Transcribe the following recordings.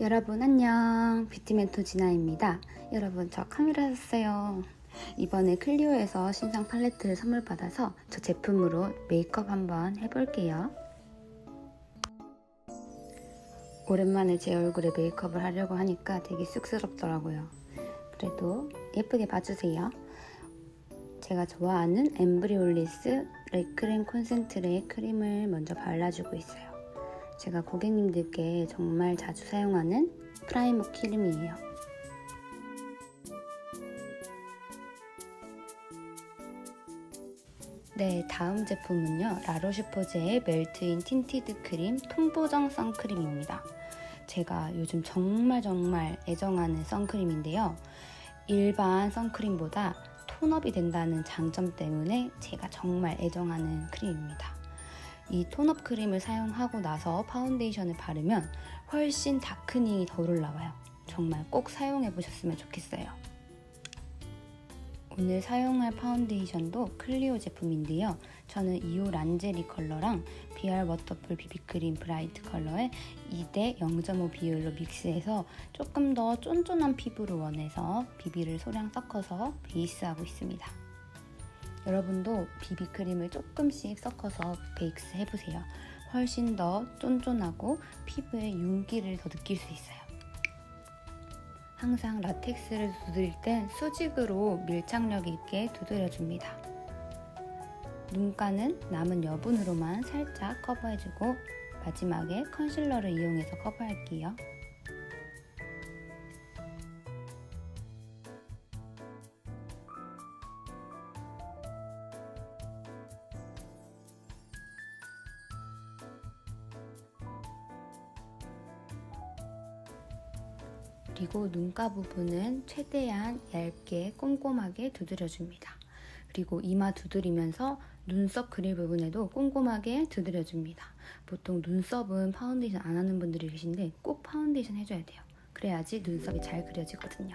여러분 안녕. 뷰티멘토 진아입니다. 여러분 저 카메라 샀어요. 이번에 클리오에서 신상 팔레트를 선물 받아서 저 제품으로 메이크업 한번 해볼게요. 오랜만에 제 얼굴에 메이크업을 하려고 하니까 되게 쑥스럽더라고요. 그래도 예쁘게 봐주세요. 제가 좋아하는 엠브리올리스 레크림 콘센트레 크림을 먼저 발라주고 있어요 제가 고객님들께 정말 자주 사용하는 프라이머 크림이에요. 네, 다음 제품은요. 라로슈포제의 멜트인 틴티드 크림 통보정 선크림입니다. 제가 요즘 정말 정말 애정하는 선크림인데요. 일반 선크림보다 톤업이 된다는 장점 때문에 제가 정말 애정하는 크림입니다. 이 톤업 크림을 사용하고 나서 파운데이션을 바르면 훨씬 다크닝이 덜 올라와요. 정말 꼭 사용해 보셨으면 좋겠어요. 오늘 사용할 파운데이션도 클리오 제품인데요. 저는 2호 란제리 컬러랑 비알 워터풀 비비크림 브라이트 컬러의 2대 0.5 비율로 믹스해서 조금 더 쫀쫀한 피부를 원해서 비비를 소량 섞어서 베이스하고 있습니다. 여러분도 비비크림을 조금씩 섞어서 베이스 해보세요. 훨씬 더 쫀쫀하고 피부에 윤기를 더 느낄 수 있어요. 항상 라텍스를 두드릴 땐 수직으로 밀착력 있게 두드려줍니다. 눈가는 남은 여분으로만 살짝 커버해주고 마지막에 컨실러를 이용해서 커버할게요. 그리고 눈가 부분은 최대한 얇게 꼼꼼하게 두드려줍니다. 그리고 이마 두드리면서 눈썹 그릴 부분에도 꼼꼼하게 두드려줍니다. 보통 눈썹은 파운데이션 안 하는 분들이 계신데 꼭 파운데이션 해줘야 돼요. 그래야지 눈썹이 잘 그려지거든요.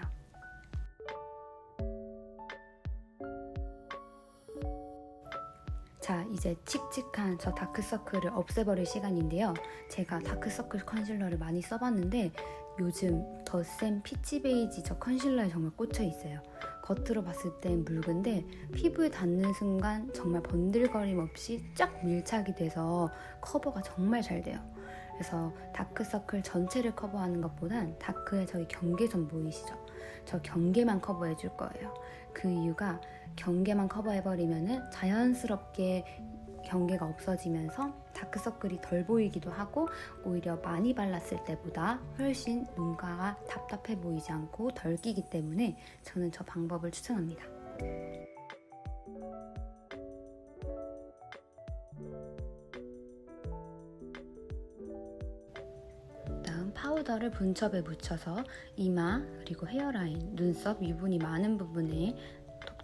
자, 이제 칙칙한 저 다크서클을 없애버릴 시간인데요. 제가 다크서클 컨실러를 많이 써봤는데 요즘 더센 피치 베이지 저 컨실러에 정말 꽂혀 있어요. 겉으로 봤을 땐 묽은데 피부에 닿는 순간 정말 번들거림 없이 쫙 밀착이 돼서 커버가 정말 잘 돼요. 그래서 다크서클 전체를 커버하는 것보단 다크의 저기 경계선 보이시죠? 저 경계만 커버해 줄 거예요. 그 이유가 경계만 커버해버리면 자연스럽게 경계가 없어지면서 다크서클이 덜 보이기도 하고 오히려 많이 발랐을 때보다 훨씬 눈가가 답답해 보이지 않고 덜 끼기 때문에 저는 저 방법을 추천합니다. 파우더를 분첩에 묻혀서 이마 그리고 헤어라인, 눈썹 유분이 많은 부분에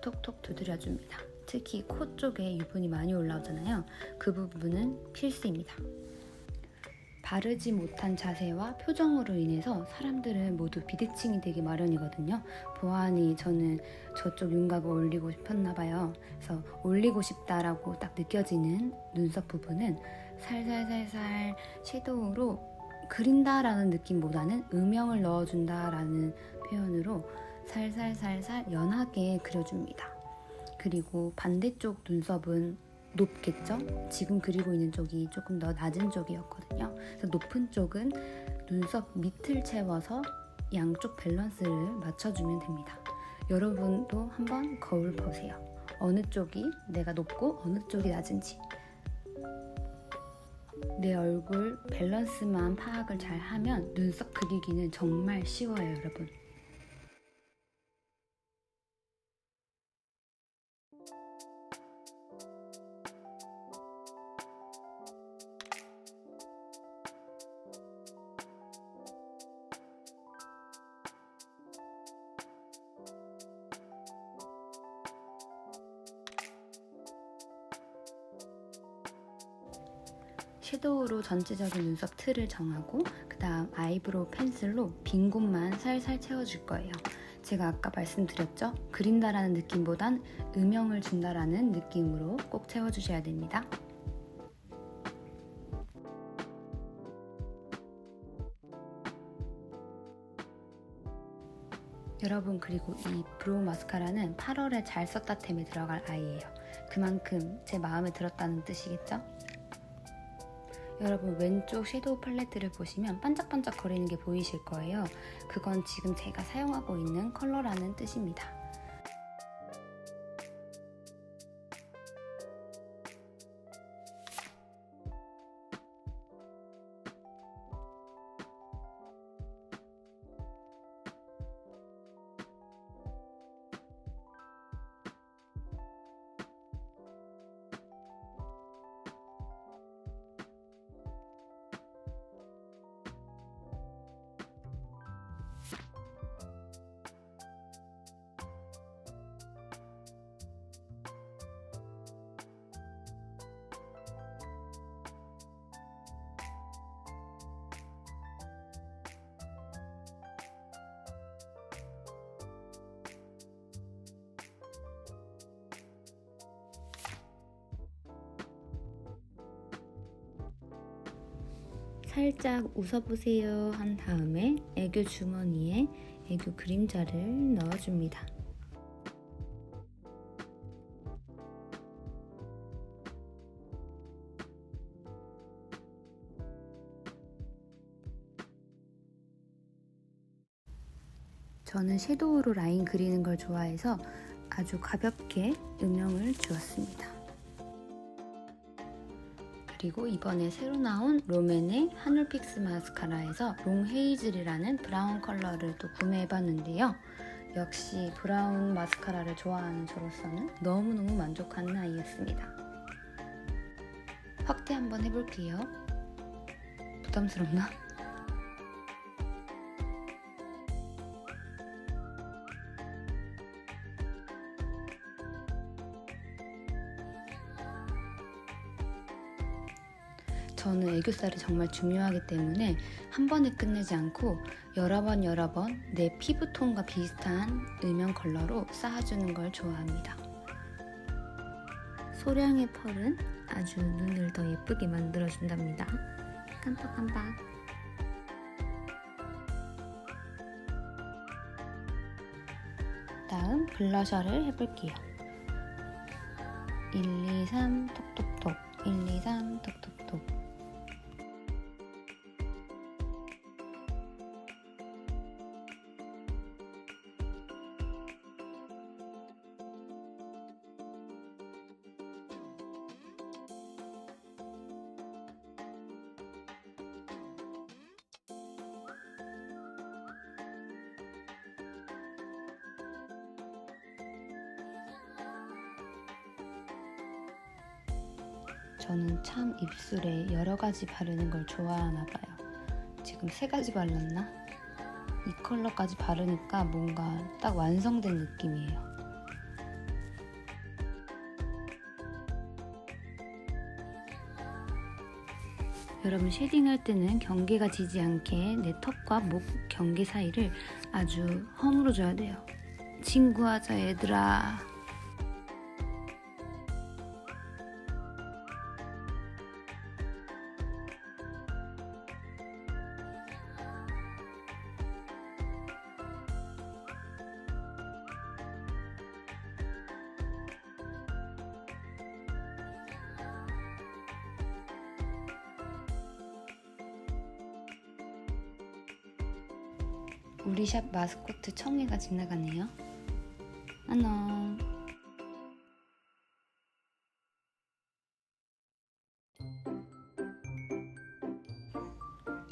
톡톡톡 두드려줍니다. 특히 코 쪽에 유분이 많이 올라오잖아요. 그 부분은 필수입니다. 바르지 못한 자세와 표정으로 인해서 사람들은 모두 비대칭이 되기 마련이거든요. 보아하니 저는 저쪽 윤곽을 올리고 싶었나 봐요. 그래서 올리고 싶다라고 딱 느껴지는 눈썹 부분은 살살살살 섀도우로 그린다라는 느낌보다는 음영을 넣어준다라는 표현으로 살살살살 연하게 그려줍니다. 그리고 반대쪽 눈썹은 높겠죠? 지금 그리고 있는 쪽이 조금 더 낮은 쪽이었거든요. 그래서 높은 쪽은 눈썹 밑을 채워서 양쪽 밸런스를 맞춰주면 됩니다. 여러분도 한번 거울 보세요. 어느 쪽이 내가 높고 어느 쪽이 낮은지. 내 얼굴 밸런스만 파악을 잘 하면 눈썹 그리기는 정말 쉬워요, 여러분. 섀도우로 전체적인 눈썹 틀을 정하고 그 다음 아이브로우 펜슬로 빈 곳만 살살 채워줄 거예요. 제가 아까 말씀드렸죠? 그린다라는 느낌보단 음영을 준다라는 느낌으로 꼭 채워주셔야 됩니다. 여러분 그리고 이 브로우 마스카라는 8월에 잘 썼다 템에 들어갈 아이예요. 그만큼 제 마음에 들었다는 뜻이겠죠? 여러분 왼쪽 섀도우 팔레트를 보시면 반짝반짝 거리는 게 보이실 거예요. 그건 지금 제가 사용하고 있는 컬러라는 뜻입니다. 살짝 웃어보세요 한 다음에 애교 주머니에 애교 그림자를 넣어줍니다. 저는 섀도우로 라인 그리는 걸 좋아해서 아주 가볍게 음영을 주었습니다. 그리고 이번에 새로 나온 롬앤의 하늘 픽스 마스카라에서 롱 헤이즐이라는 브라운 컬러를 또 구매해봤는데요. 역시 브라운 마스카라를 좋아하는 저로서는 너무너무 만족하는 아이였습니다. 확대 한번 해볼게요. 부담스럽나? 저는 애교살이 정말 중요하기 때문에 한 번에 끝내지 않고 여러 번 여러 번 내 피부톤과 비슷한 음영 컬러로 쌓아주는 걸 좋아합니다. 소량의 펄은 아주 눈을 더 예쁘게 만들어준답니다. 깜빡깜빡. 다음 블러셔를 해볼게요. 1, 2, 3 톡톡톡 1, 2, 3 톡톡톡 저는 참 입술에 여러 가지 바르는 걸 좋아하나 봐요. 지금 세 가지 발랐나? 이 컬러까지 바르니까 뭔가 딱 완성된 느낌이에요. 여러분 쉐딩할 때는 경계가 지지 않게 내 턱과 목 경계 사이를 아주 허물어 줘야 돼요. 친구하자 얘들아. 우리 샵 마스코트 청이가 지나가네요. 안녕.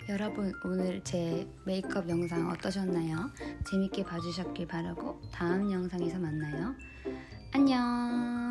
여러분 오늘 제 메이크업 영상 어떠셨나요? 재밌게 봐주셨길 바라고 다음 영상에서 만나요. 안녕.